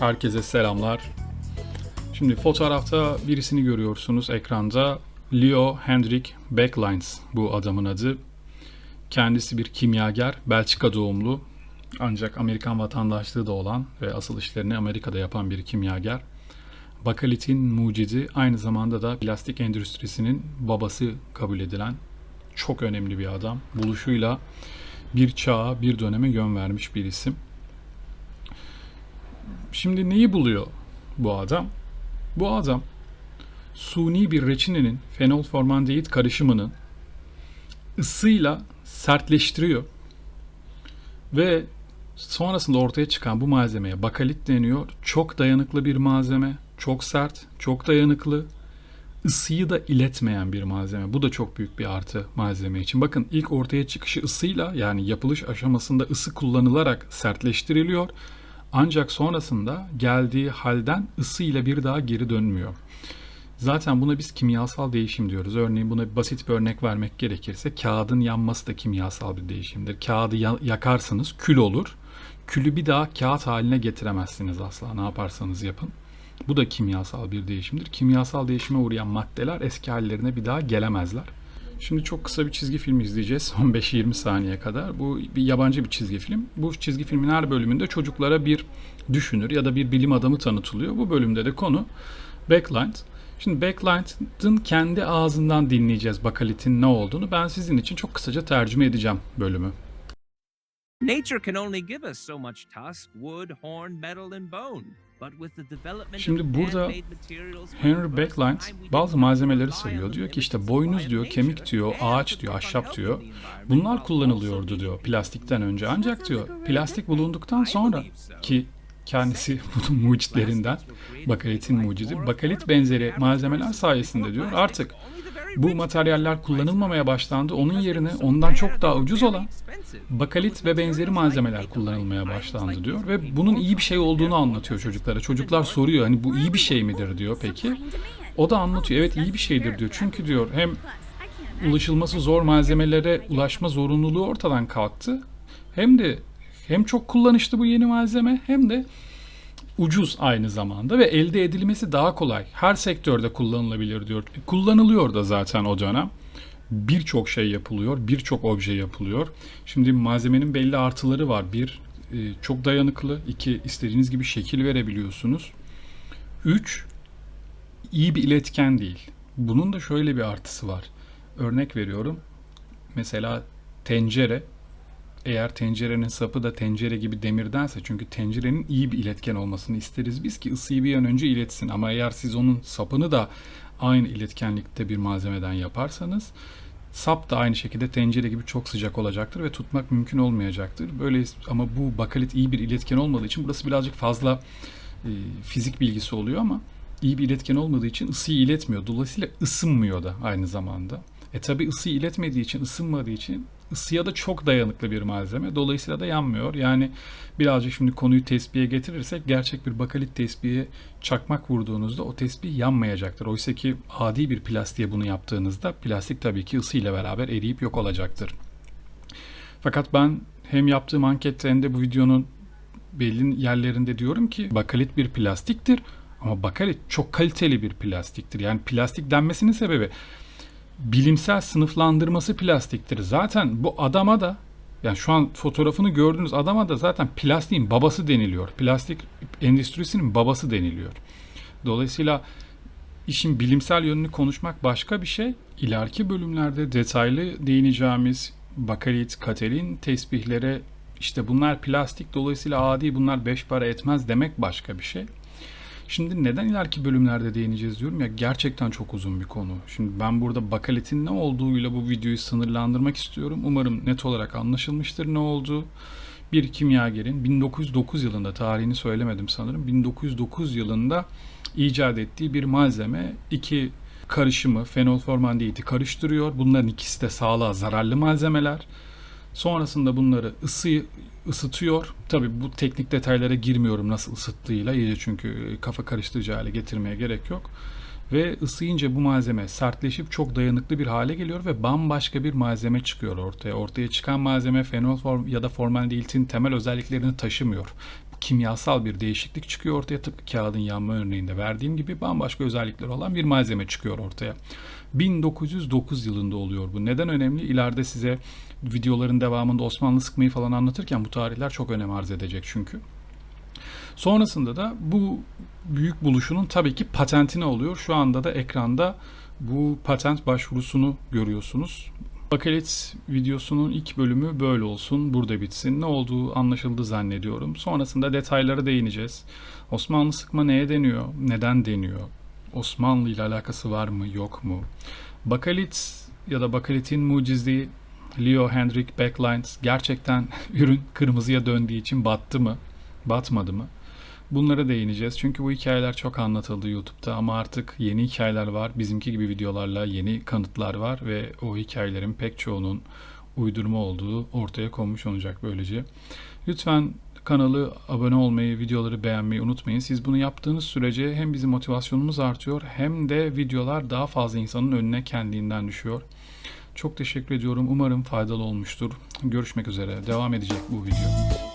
Herkese selamlar. Şimdi fotoğrafta birisini görüyorsunuz ekranda. Leo Hendrik Backlines bu adamın adı. Kendisi bir kimyager, Belçika doğumlu. Ancak Amerikan vatandaşlığı da olan ve asıl işlerini Amerika'da yapan bir kimyager. Bakalitin mucidi aynı zamanda da plastik endüstrisinin babası kabul edilen çok önemli bir adam. Buluşuyla bir çağa, bir döneme yön vermiş bir isim. Şimdi neyi buluyor bu adam? Bu adam suni bir reçinenin fenol formaldehit karışımını ısıyla sertleştiriyor ve sonrasında ortaya çıkan bu malzemeye bakalit deniyor. Çok dayanıklı bir malzeme, çok sert, çok dayanıklı, ısıyı da iletmeyen bir malzeme. Bu da çok büyük bir artı malzeme için. Bakın ilk ortaya çıkışı ısıyla yani yapılış aşamasında ısı kullanılarak sertleştiriliyor. Ancak sonrasında geldiği halden ısıyla bir daha geri dönmüyor. Zaten buna biz kimyasal değişim diyoruz. Örneğin buna basit bir örnek vermek gerekirse kağıdın yanması da kimyasal bir değişimdir. Kağıdı ya- yakarsınız kül olur. Külü bir daha kağıt haline getiremezsiniz asla ne yaparsanız yapın. Bu da kimyasal bir değişimdir. Kimyasal değişime uğrayan maddeler eski hallerine bir daha gelemezler. Şimdi çok kısa bir çizgi film izleyeceğiz. 15-20 saniye kadar. Bu bir yabancı bir çizgi film. Bu çizgi filmin her bölümünde çocuklara bir düşünür ya da bir bilim adamı tanıtılıyor. Bu bölümde de konu backlight. Şimdi backlight'ın kendi ağzından dinleyeceğiz bakalitin ne olduğunu. Ben sizin için çok kısaca tercüme edeceğim bölümü. Nature can only give us so much tusk, wood, horn, metal, and bone. Şimdi burada Henry we bazı malzemeleri sayıyor. Diyor ki işte boynuz diyor, kemik diyor, ağaç diyor, ahşap diyor. Bunlar kullanılıyordu diyor plastikten önce. Ancak diyor plastik bulunduktan sonra ki kendisi bunun mucitlerinden bakalitin mucidi. Bakalit benzeri malzemeler sayesinde diyor artık bu materyaller kullanılmamaya başlandı. Onun yerine ondan çok daha ucuz olan bakalit ve benzeri malzemeler kullanılmaya başlandı diyor ve bunun iyi bir şey olduğunu anlatıyor çocuklara. Çocuklar soruyor hani bu iyi bir şey midir diyor peki. O da anlatıyor evet iyi bir şeydir diyor. Çünkü diyor hem ulaşılması zor malzemelere ulaşma zorunluluğu ortadan kalktı. Hem de hem çok kullanışlı bu yeni malzeme hem de ucuz aynı zamanda ve elde edilmesi daha kolay. Her sektörde kullanılabilir diyor. Kullanılıyor da zaten o dönem. Birçok şey yapılıyor, birçok obje yapılıyor. Şimdi malzemenin belli artıları var. Bir, e, çok dayanıklı. iki istediğiniz gibi şekil verebiliyorsunuz. Üç, iyi bir iletken değil. Bunun da şöyle bir artısı var. Örnek veriyorum. Mesela tencere eğer tencerenin sapı da tencere gibi demirdense çünkü tencerenin iyi bir iletken olmasını isteriz biz ki ısıyı bir an önce iletsin ama eğer siz onun sapını da aynı iletkenlikte bir malzemeden yaparsanız sap da aynı şekilde tencere gibi çok sıcak olacaktır ve tutmak mümkün olmayacaktır. Böyle ama bu bakalit iyi bir iletken olmadığı için burası birazcık fazla e, fizik bilgisi oluyor ama iyi bir iletken olmadığı için ısıyı iletmiyor. Dolayısıyla ısınmıyor da aynı zamanda. E tabi ısıyı iletmediği için, ısınmadığı için ısıya da çok dayanıklı bir malzeme. Dolayısıyla da yanmıyor. Yani birazcık şimdi konuyu tespihe getirirsek gerçek bir bakalit tespihe çakmak vurduğunuzda o tespih yanmayacaktır. Oysa ki adi bir plastiğe bunu yaptığınızda plastik tabii ki ısıyla beraber eriyip yok olacaktır. Fakat ben hem yaptığım ankette hem de bu videonun belli yerlerinde diyorum ki bakalit bir plastiktir ama bakalit çok kaliteli bir plastiktir. Yani plastik denmesinin sebebi bilimsel sınıflandırması plastiktir. Zaten bu adama da yani şu an fotoğrafını gördüğünüz adama da zaten plastiğin babası deniliyor. Plastik endüstrisinin babası deniliyor. Dolayısıyla işin bilimsel yönünü konuşmak başka bir şey. İleriki bölümlerde detaylı değineceğimiz bakalit, katelin tesbihlere işte bunlar plastik dolayısıyla adi bunlar beş para etmez demek başka bir şey. Şimdi neden ileriki bölümlerde değineceğiz diyorum ya gerçekten çok uzun bir konu. Şimdi ben burada bakalitin ne olduğuyla bu videoyu sınırlandırmak istiyorum. Umarım net olarak anlaşılmıştır ne olduğu. Bir kimyagerin 1909 yılında tarihini söylemedim sanırım. 1909 yılında icat ettiği bir malzeme iki karışımı fenol formaldehiti karıştırıyor. Bunların ikisi de sağlığa zararlı malzemeler. Sonrasında bunları ısı ısıtıyor. Tabii bu teknik detaylara girmiyorum nasıl ısıttığıyla iyice çünkü kafa karıştırıcı hale getirmeye gerek yok. Ve ısıyınca bu malzeme sertleşip çok dayanıklı bir hale geliyor ve bambaşka bir malzeme çıkıyor ortaya. Ortaya çıkan malzeme fenol form ya da formaldehitin temel özelliklerini taşımıyor. kimyasal bir değişiklik çıkıyor ortaya. Tıpkı kağıdın yanma örneğinde verdiğim gibi bambaşka özellikleri olan bir malzeme çıkıyor ortaya. 1909 yılında oluyor bu. Neden önemli? İleride size videoların devamında Osmanlı sıkmayı falan anlatırken bu tarihler çok önem arz edecek çünkü. Sonrasında da bu büyük buluşunun tabii ki patentine oluyor. Şu anda da ekranda bu patent başvurusunu görüyorsunuz. Bakalit videosunun ilk bölümü böyle olsun, burada bitsin. Ne olduğu anlaşıldı zannediyorum. Sonrasında detaylara değineceğiz. Osmanlı sıkma neye deniyor, neden deniyor? Osmanlı ile alakası var mı, yok mu? Bakalit ya da bakalitin mucizliği Leo Hendrik Backlines gerçekten ürün kırmızıya döndüğü için battı mı, batmadı mı? Bunlara değineceğiz. Çünkü bu hikayeler çok anlatıldı YouTube'da ama artık yeni hikayeler var. Bizimki gibi videolarla yeni kanıtlar var ve o hikayelerin pek çoğunun uydurma olduğu ortaya konmuş olacak böylece. Lütfen kanalı abone olmayı, videoları beğenmeyi unutmayın. Siz bunu yaptığınız sürece hem bizim motivasyonumuz artıyor hem de videolar daha fazla insanın önüne kendinden düşüyor. Çok teşekkür ediyorum. Umarım faydalı olmuştur. Görüşmek üzere. Devam edecek bu video.